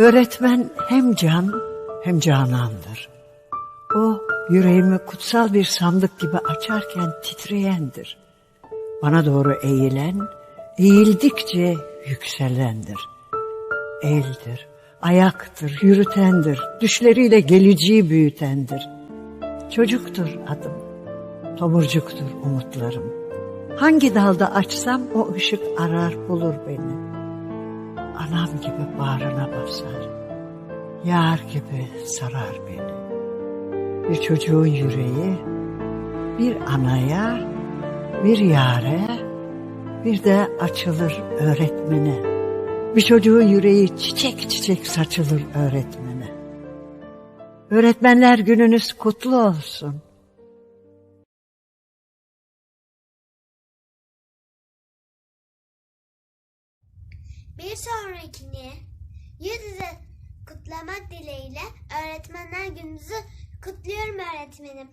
Öğretmen hem can hem canandır. O yüreğimi kutsal bir sandık gibi açarken titreyendir. Bana doğru eğilen, eğildikçe yükselendir. Eldir, ayaktır, yürütendir, düşleriyle geleceği büyütendir. Çocuktur adım, tomurcuktur umutlarım. Hangi dalda açsam o ışık arar bulur beni. Anam gibi bağrına basar, yar gibi sarar beni. Bir çocuğun yüreği, bir anaya, bir yare, bir de açılır öğretmene. Bir çocuğun yüreği çiçek çiçek saçılır öğretmene. Öğretmenler gününüz kutlu olsun. Bir sonrakini yüz yüze kutlamak dileğiyle öğretmenler gününüzü kutluyorum öğretmenim.